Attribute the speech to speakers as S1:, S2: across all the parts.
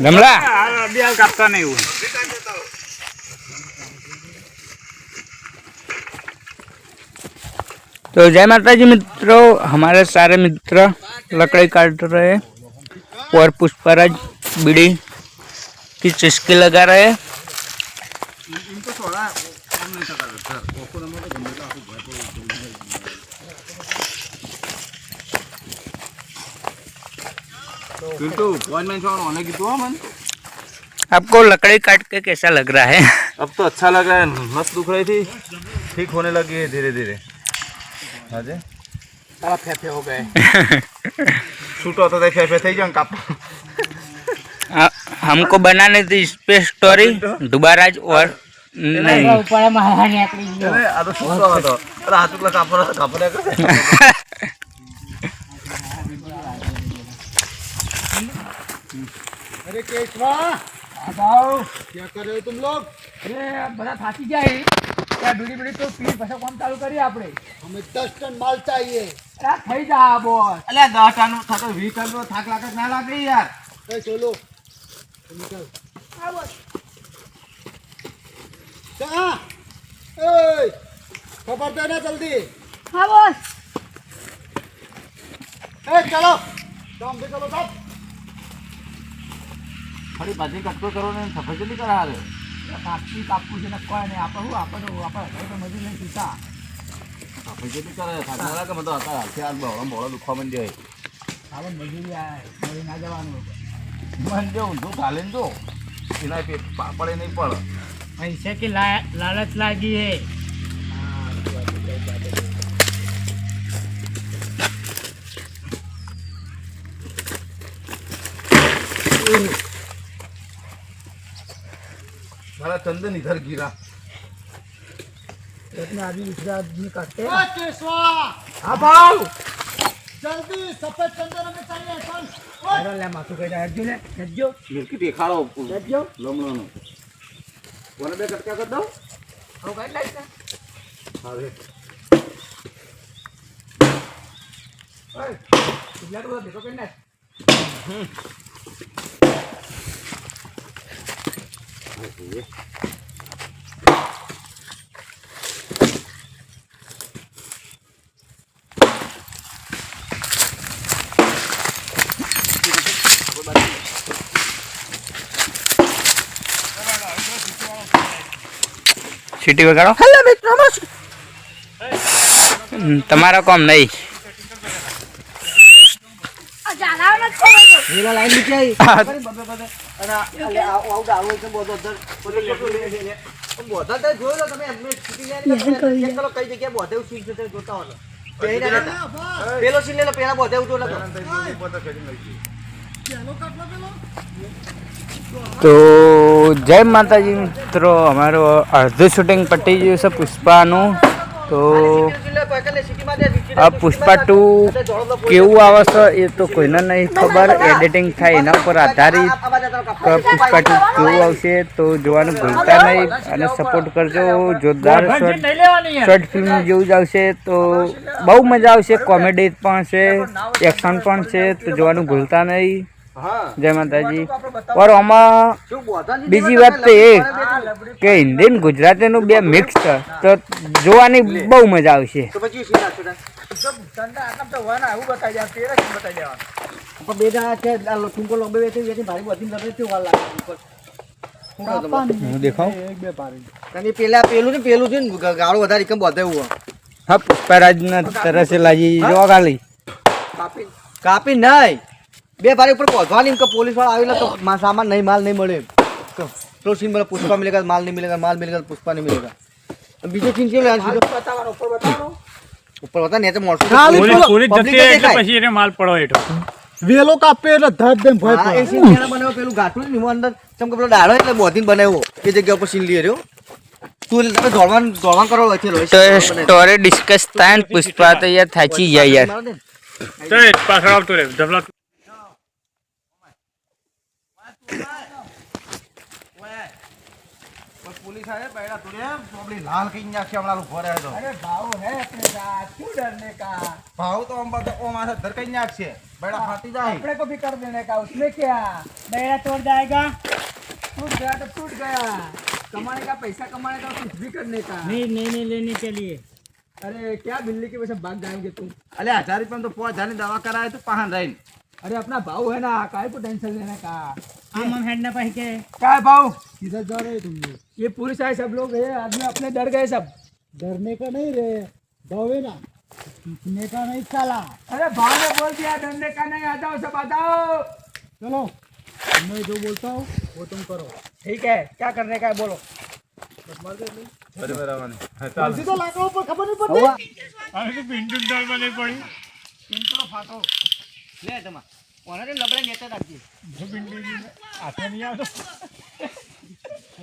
S1: गमला
S2: अभी हाल कापता नहीं हूँ
S1: तो जय माता जी मित्रों हमारे सारे मित्र लकड़ी काट रहे हैं और पुष्पराज बीड़ी की चुस्की लगा रहे
S2: किंतु वन मैन शॉट होने की तो मन
S1: आपको लकड़ी काट के कैसा लग रहा है
S3: अब तो अच्छा लग रहा है मस्त दुख रही थी ठीक होने लगी है धीरे धीरे हाँ जी
S2: सारा फेफे हो गए
S3: छूटो तो फे फे થઈ જાય ને કાપ
S1: आ- हमको बनाने थी इस पे स्टोरी दुबाराज और नहीं
S3: અરે આ તો છૂટો હતો અરે આ ચૂકલા કાપડ કાપડ કરે
S2: अरे केशवा अब आओ क्या कर रहे हो तुम लोग
S4: અરે બધા થાકી જાય ત્યાં બીડી બીડી તો પી પછી કામ ચાલુ કરીએ આપણે
S2: हमें दस टन माल चाहिए
S4: અરે થઈ જા બોસ
S3: અલ્યા દસ ટન થતો વીસ ટન નો થાક લાગે કે ના લાગે યાર
S2: ए चलो निकल कहाँ ए खबर देना जल्दी
S5: हाँ बॉस
S2: ए चलो काम पे चलो सब
S3: ફરી પાછી કટકો કરો ને સફરજલી કરા રે
S4: કાપી કાપવું છે ને કોઈ નહીં. આપણે શું? આપણે આપણે તો મજૂર નહીં પીતા
S3: સફરજલી કરે? સાચા કે મતલબ હતા હાથે હાથ બહોળો બહોળો દુખવા મંડી હોય
S4: આપણે મજૂરી આવે મળી ના જવાનું
S3: મન જો ઊંધું ખાલે જો. એના પેટ પડે નહીં પડે.
S4: પૈસે કે લાલચ
S3: લાગી હે चंदन इधर
S4: गिरा। अभी दूसरा आदमी काटते अब
S2: जल्दी सफ़ेद चंदन चाहिए
S1: છે વગાડો. હેલો મિત્રો તમારો કોમ નહીં.
S3: પેલો સીન પેલા બોધે એવું જો
S1: તો જય માતાજી મિત્રો અમારો અડધું શૂટિંગ પટી ગયું છે પુષ્પાનું. તો આ પુષ્પા ટુ કેવું આવે છે એ તો કોઈને નહીં ખબર. એડિટિંગ થાય એના પર આધારિત પુષ્પા ટુ કેવું આવશે તો જોવાનું ભૂલતા નહીં. અને સપોર્ટ કરજો. જોરદાર શોર્ટ શોર્ટ ફિલ્મ જેવું જ આવશે. તો બહુ મજા આવશે. કોમેડી પણ છે. એક્શન પણ છે. તો જોવાનું ભૂલતા નહીં. જય માતાજી. પર આમાં બીજી વાત તો એ કે હિન્દી ને ગુજરાતીનું બે મિક્સ છે તો જોવાની બહુ મજા આવશે.
S4: પેલા
S3: પેલા પેલું ને પેલું છે ને ગાળો વધારે કેમ બધે
S1: હા પુષ્પરાજના તરસે લાગી જો ગાલી
S3: કાપી કાપી નહીં. બે ભારી ઉપર પહોંચવાની કે પોલીસવાળા આવેલા તો સામાન નહીં માલ નહીં મળે તો પેલો સીન બોલે પુષ્પા મિલેગા માલ નહીં મિલેગા માલ મિલેગા પુષ્પા નહીં મિલેગા બીજો સીન કેમ લેવાનું
S4: બતાવવાનો ઉપર બતાવવાનો.
S3: ઉપર હતા ને તો મોણસો
S2: પોલીસ જતી એટલે પછી એને માલ પડો હેઠો.
S4: વેલો કાપે એટલે ધડ દેમ ભય
S3: પડે એ સીન એના બનાવ્યો પેલું ગાટું ને અંદર ચમ કે પેલો ડાળો એટલે બોધીન બનાવ્યો એ જગ્યા ઉપર સીન લઈ રહ્યો. તું તમે દોડવાન દોડવાન કરો વચ્ચે
S1: તો સ્ટોરી ડિસ્કસ થાય પુષ્પા તો યાર થાચી જાય યાર.
S2: તો પાછળ આવતો રે ધબલા પોલીસ આવે બૈડા તુડે ચોપડી લાલ કઈ નાખી હમણાં ઉભો રહ્યો તો
S4: અરે ભાવ હે अपने साथ क्यों डरने का
S2: ભાવ તો આમ બધા ઓ માથે ધરકાઈ નાખશે બૈડા ફાટી જાય
S4: अपने को भी कर देने का उसमें क्या
S6: બેડા તોડ જાયગા
S4: टूट गया तो टूट गया कमाने का पैसा कमाने का कुछ भी करने का
S6: નહીં નહીં નહીં લેને के लिए
S4: अरे क्या बिल्ली की वजह से भाग जाएंगे तुम
S2: અલે હજાર રૂપિયા તો પાંચ હજારની દવા કરાય તો પહાણ રહીને
S4: अरे अपना भाव है ना काय को टेंशन लेने का
S6: આમ આમ હેડ ના પાહી કે
S4: क्या है भाव
S2: किधर जा रहे तुम लोग
S4: ये पुलिस आए सब लोग है आदमी अपने डर गए सब
S2: डरने का नहीं रे भावे ना
S6: પીછને કા નહીં ચાલા
S4: अरे भाव ने बोल दिया डरने का नहीं आ जाओ सब आ जाओ
S2: चलो मैं जो बोलता हूँ वो तुम करो
S4: ठीक है क्या करने का है बोलो
S2: सीधा लागा ऊपर खबर नहीं पड़ती
S3: લે તમા ઓને લબડે નેતા રાખજે સાઈડમાં તો સાઈડમાં તો અરે કોઈ કરજે પિન્ટુ હોય કરજે ચાલ
S6: બોડી ચડા ચડી જાય
S3: અરે ચડો કરજે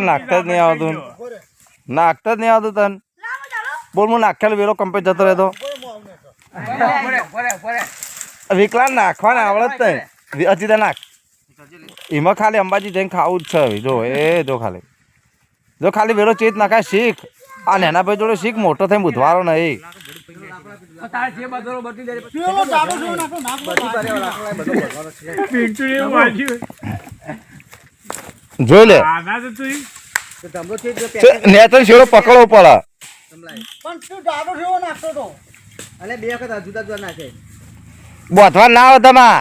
S7: નાખતા જ નહીં આવતું. નાખતા જ નહીં આવતું તન. બોલ મને આખ્યાલ વેલો કંપે જતો રહેતો. વિકલાન નાખવાના આવડત નહીં. હજી નાખ એમાં ખાલી અંબાજી જઈને ખાવું જ છે જો એ જો ખાલી. જો ખાલી વેલો ચેત નાખાય શીખ. આ નેના ભાઈ જોડે શીખ મોટો થઈ બુધવારો નહીં. જોઈ લે. નેતન શેરો પકડવો પડે. બોથવા ના હો તમા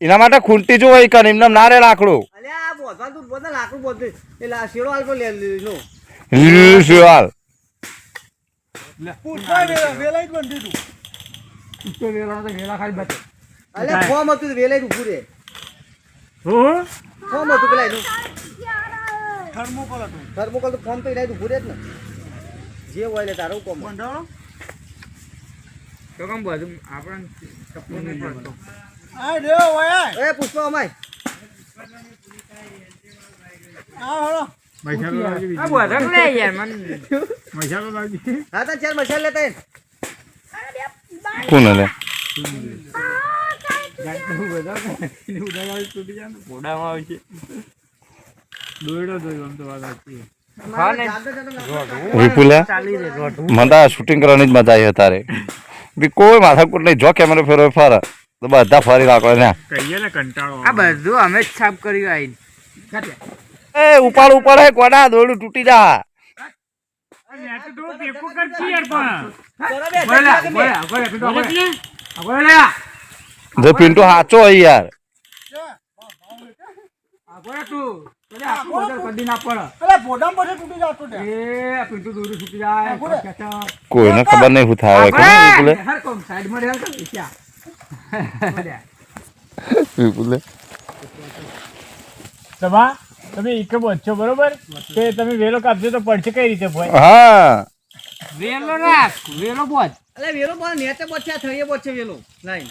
S7: એના માટે ખૂંટી જો હોય કરે એમને ના રે લાકડું.
S3: લાકડું બોધે પણ લે લીધો
S7: લીલું
S2: વેલાઈ જ બંધી તું.
S3: હતું વેલાઈ ઉભું રે. હું. ફોર્મ હતું પેલા એનું.
S2: થર્મોકોલ હતું.
S3: થર્મોકોલ તો ફોર્મ તો એના ઉભું રહે જ ને. જે હોય એટલે તારું કોમ
S2: તો
S4: કેમ બધું
S3: આપણે ચપ્પલ નહીં પડતો. આ રે
S7: કોણ શૂટિંગ કરવાની જ મજા આવી તારે બી કોઈ માથાકૂટ નહીં. જો કેમેરો ફેરવે ફર. તો બધા ફરી રાખો ને
S4: આ બધું અમે જ સાફ કર્યું આઈ
S7: એ ઉપાડ ઉપાડ. હે કોડા દોડું તૂટી જા.
S4: બોલા બોલા બોલા બોલા બોલા
S7: જો પિન્ટુ સાચો હોય યાર
S4: આ બોલા તું બોલે આખું બજાર કદી ના પડે
S2: પેલા બોડામ પછી તૂટી જતો તે
S4: એ આ પિન્ટુ દોરી છૂટી જાય
S2: બોલે.
S4: ખેંચો.
S7: કોઈને ખબર નહીં શું થાય કોને વિપુલે
S4: આપણે હર કોમ સાઈડમાં રહેલ કર ક્યાં બોલ્યા.
S7: વિપુલે
S8: તમા તમે એક બચશો બરોબર કે તમે વેલો કાપજો તો પડશે કઈ રીતે ભાઈ
S7: હા
S4: વેલો રાખ વેલો બોજ
S3: અલે વેલો બોલ નેતે બોચ્યા થઈએ બોચ્યા વેલો લાઈન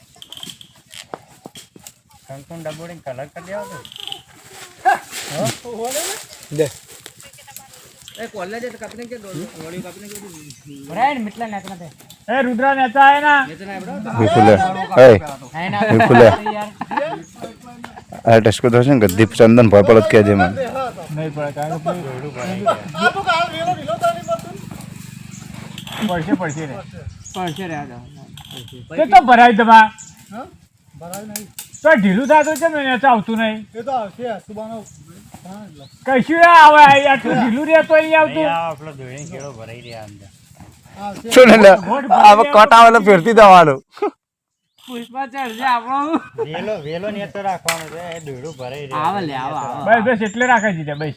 S8: વેલા નોટી
S2: કલર કરી દેવા
S3: એ કાપીને કે કાપીને કે
S4: મિટલા તે
S8: એ રુદ્રા નેતા આય ના.
S3: નેતે ના
S7: એ
S4: ના
S7: વિપુલે. આ ટેસ્કો તો છે ને ગદ્દી ચંદન ભય પડત કહેજે મને.
S8: નહીં પડે કારણ કે પછી
S2: આ તો કાલ વેલો ઢીલો થાય નહીં
S8: પડશે પડશે રે.
S4: પડશે રે આ તો.
S8: ભરાય
S2: નહીં.
S8: તો ઢીલું થતું છે ને આવતું નહીં.
S2: એ તો આવશે સુબાનો
S8: કશું આવે આટલું ઢીલું રહેતો નહીં આવતું
S2: આવશે.
S7: શું ને લે, હવે કટ આવે એટલે ફેરતી દેવાનું
S4: પુષ્પા ચડશે આપણો.
S6: વેલો વેલો ને તો રાખવાનો છે એ દોડું ભરાઈ રહ્યું
S4: આવે લે આવે આવે.
S8: બસ બસ એટલે રાખે છે બસ.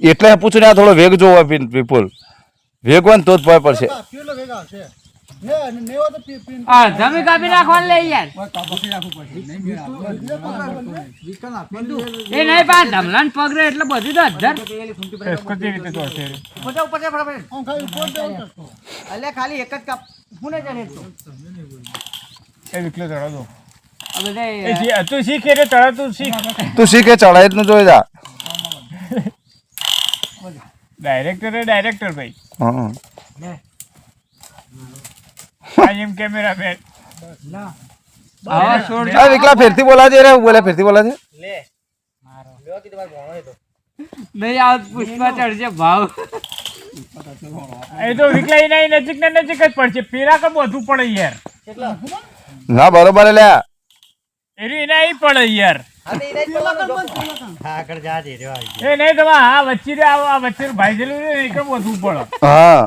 S7: એટલે પૂછું ને આ થોડો વેગ જોવો વિપુલ વેગ હોય ને તો જ ભય પડશે.
S2: કેટલો ભેગા આવશે? ને ને ને
S4: જમી કાપી નાખવાનું લે યાર. એ નહીં પા ધમલાન પગ એટલે બધી તો હજાર
S3: છે
S2: ખાલી
S3: એક જ કાપ. હું
S8: એ વિકલો દો શી- તું શીખ એટલે તું શીખ.
S7: તું શીખે ચડાય જ ન જોઈ જા.
S8: ડાયરેક્ટર ડાયરેક્ટર ભાઈ.
S7: હા
S8: આ એમ કેમેરા મેન
S4: હવે
S7: વિકલા ફેરથી રે બોલે ફેરથી બોલાજે
S3: લે. લ્યો કે તમારે ભણો એ તો.
S4: નહીં આવત પુષ્પા ચડશે ભાવ.
S8: એ તો વિકલા એના એ નજીક ને નજીક જ પડશે. પેલા કે બધું પડે યાર.
S7: ના બરોબર લ્યા
S8: એરી એના એ પડે યાર.
S3: હા
S8: આ વચ્ચે રે આ વચ્ચે ભાઈ જેલું ને એ કે બધું પડે.
S7: હા.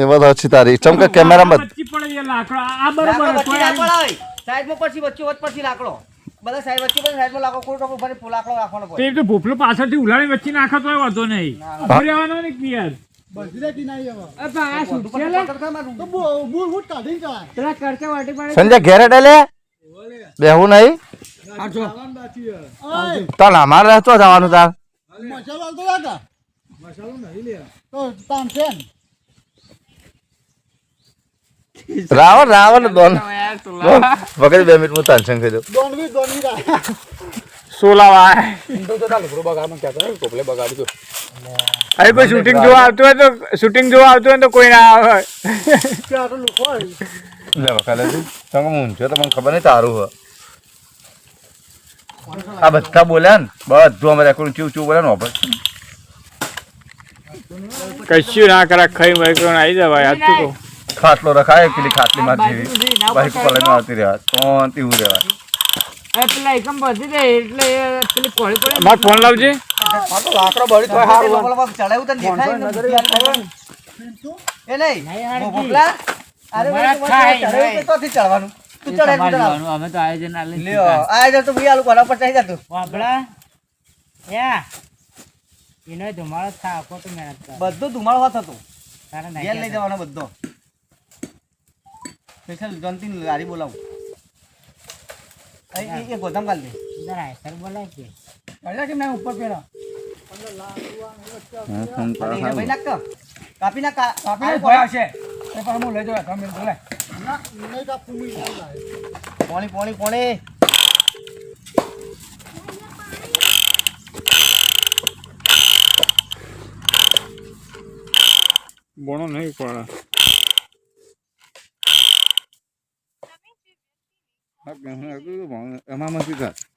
S7: એ વાત અચ્છી તારી. ચમકે કેમેરામાં
S8: આ વચ્ચે પડે યાર લાકડો આ બરોબર કોઈ.
S3: સાઈડમાં પછી વચ્ચે વચ્ચે પછી લાકડો. બધા સાઈડ વચ્ચે બધા સાઈડમાં લાકડો કોઈ ટોપ ઉપર લાકડો રાખવાનો પડે
S8: એ તો ભોપલો પાછળથી ઉલાડી વચ્ચે નાખો તો વાંધો નહીં. ઊભો આવવાનો ને કે યાર
S2: બધી રેતી ના આવી. હવે.
S4: એ પણ આ છૂટશે લે?
S2: તો બુ- બુ- બૂટ કાઢીને જવાય.
S4: પેલા કરચા વાટી પડે.
S7: સંજય ઘેરે ડેલે બેહું નહીં?
S2: જવાનું બાકી છે. ઓય,
S7: તાર અમારે રહેતો જવાનું તાર.
S2: મસાલો કા? તો તાન છે ને.
S7: રાવણ રાવણ દોન. વગર બે મિનિટ હું તાનસંગ કહી દઉં
S2: દોનવી દોનવી.
S8: સોલાવા અરે કોઈ શૂટિંગ જોવા આવતું હોય તો શૂટિંગ જોવા આવતું હોય તો કોઈ ના આવે.
S2: કે તો લુખો
S7: લે વખાલે તમે ઊંચો છે તો મને ખબર નહીં તારું હોય. આ બધા બોલ્યા ને બધું અમે રેકોર્ડ ચૂ ચૂ બોલ્યા ને વાપર
S8: કશું ના કરા ખાઈ માઇક્રોન આવી જવાય આ તો કહું.
S7: ખાટલો રખાય પેલી ખાટલી માં જેવી? બાઈક કોલેજમાં આવતી રહ્યા. શાંતિ હું
S4: રહેવા પેલા એકમ બધી દે એટલે પેલી કોળી પડે
S8: મારો ફોન લાવજે.
S3: લાકડો બળી તો લોકો લોકો તને દેખાય ને બુદ્ધિ આલી એ નહીં. ભોપલા અરે ભાઈ તું મને ચડાવ્યું તો તોથી ચડવાનું? તું ચડાય
S4: અમે તો આયોજન આલે
S3: લ્યો આ તો ભાઈ આલુ ભરા પર ચડી જા તું.
S6: યા. એનો ધુમાડો થાકો તો મહેનત
S3: બધું ધુમાડો થતો
S6: તારે
S3: ઘેર લઈ જવાનો બધો. સ્પેશિયલ જંતીન ગાડી બોલાવું. એ- એ- એ ગોદામ કાઢ લે
S6: રાયસર બોલાય છે
S4: કે ના ઉપર પેલા
S3: અને એને ભાઈ નાખ કાપી નાખ કા-
S4: કાપીને
S3: આલુ
S4: એ પણ હું લઈ જવા તમે બોલે
S2: ના, નહીં કાપવું મી નહીં લાય.
S3: પોણી પોણી પોણી.
S8: બોણો નહીં પડે
S7: એમાં નથી થાય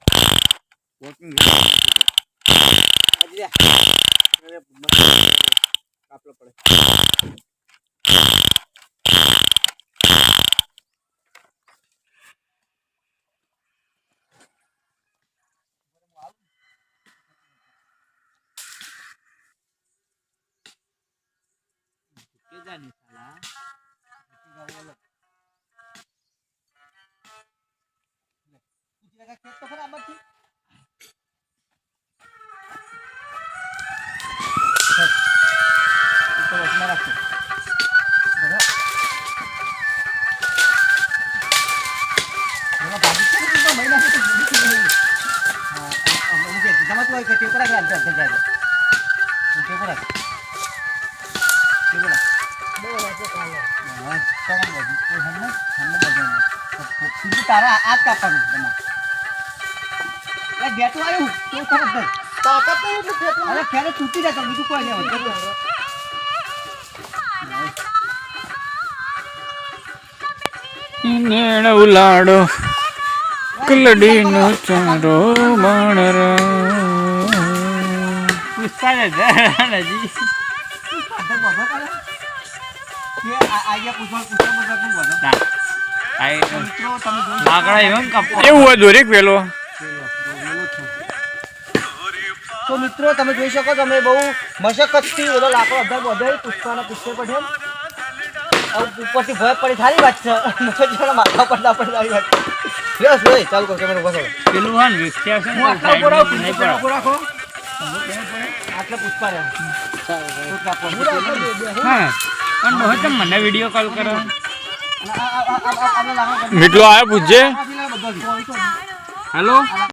S3: આ જ કાપવાનું તમારે. એ બેટું આવ્યું તો ખબર નહીં.
S2: તાકાત નહીં એટલું ખેંચવાનું.
S3: અરે ખેરે તૂટી જાય તો બીજું કોઈ નહીં તમે જોઈ
S4: લાકડા એમ કાપવા
S8: એવું દોરેક પેલો
S3: તો મિત્રો તમે જોઈ શકો છો અમે બહુ મશક્કતથી બધો લાકડો અધર બધો પુષ્પાના પુષ્પે હવે ઉપરથી ભય પડી સારી વાત છે માથા પર ના પડે સારી વાત લ્યો સોય ચાલુ કર કેમેરો બસો
S9: પેલું હા વિસ્ત્યા છે
S1: હું આટલા ઉપર આવું
S9: નહીં પર
S1: ઉપર રાખો
S3: આટલે પુષ્પા રહે
S9: હા પણ બહુ તમે મને વિડિયો કોલ કરો
S10: મીટલો આવ્યો પૂછજે
S9: હેલો